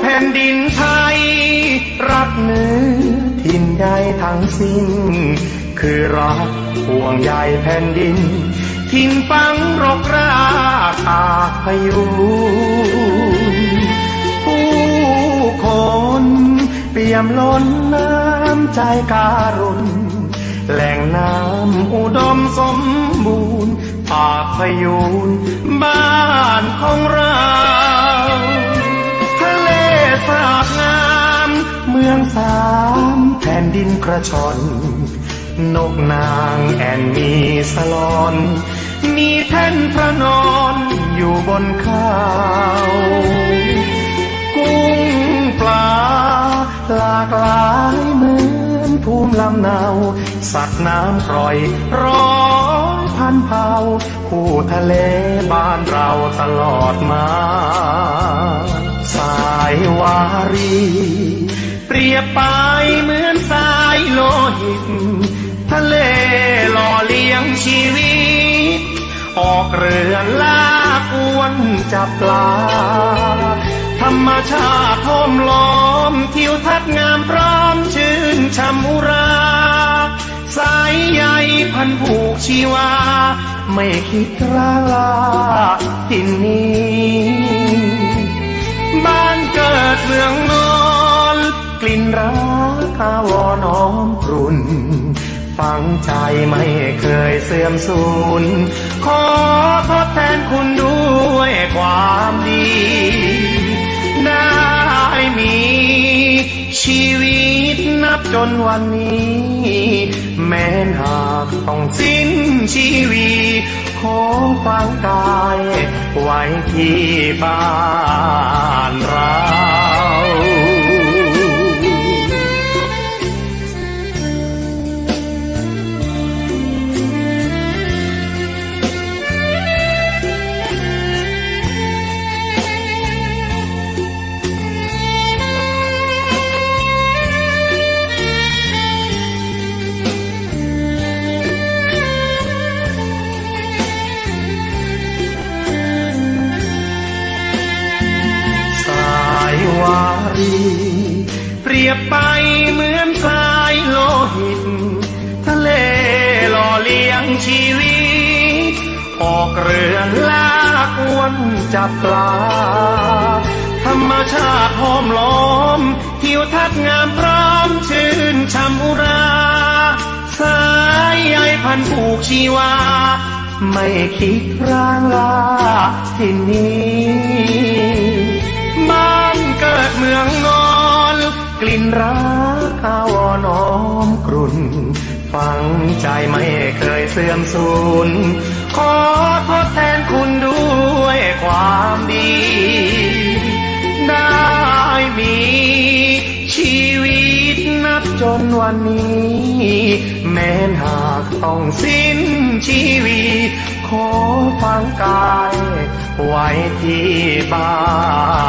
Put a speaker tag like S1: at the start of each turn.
S1: แผ่นดินไทย รักเนื้อถิ่นใดทั้งสิ้น คือรักห่วงใยแผ่นดิน ทิ้งฟังรกรากอาพยุผู้คนเปี่ยมล้นน้ำใจการุณแหล่งน้ำอุดมสมบูรณ์ปากพยูนบ้านของเรา เลสาบงามเมืองสามแผ่นดินกระชอน นกนางแอนมีสลอน มีแท่นพระนอนอยู่บนเขาว กุ้งปลาหลากหลายเหมือนภูมิลำเนา สัตว์น้ำกร่อยร้อยพันเผ่าคู่ทะเลบ้านเราตลอดมา สายวารี เปรียบไปเหมือนสายโลหิต ทะเลหล่อเลี้ยงชีวิต ออกเรือลากอวนจับปลา ธรรมชาติโทมล้อมทิวทัศน์งามพร้อมชื่นชมอุรา สายใยพันผูกชีวา ไม่คิดราลาที่นี้ เมืองนอน กลิ่นรักอาวรน้อมกรุนฝังใจไม่เคยเสื่อมสูญขอทดแทนคุณด้วยความดี ได้มี ชีวิตนับจนวันนี้ แม้หากต้องสิ้นชีวีขอฟังกาย ไว้ที่บ้านเรา รี เปรียบไปเหมือนสายโลหิต ทะเลหล่อเลี้ยงชีวิต ออกเรือลากวนจับปลา ธรรมชาติหอมล้อมทิวทัศน์งามพร้อมชื่นชมอุราสายใยพันผูกชีวา ไม่คิดร่างลาที่นี้ องนอนกลิ่นรักอาวน้อมกรุ่นฝังใจไม่เคยเสื่อมสูญขอทดแทนคุณด้วยความดี ได้มีชีวิตนับจนวันนี้ แม้นหากต้องสิ้นชีวีขอฟังกายไว้ที่บ้าน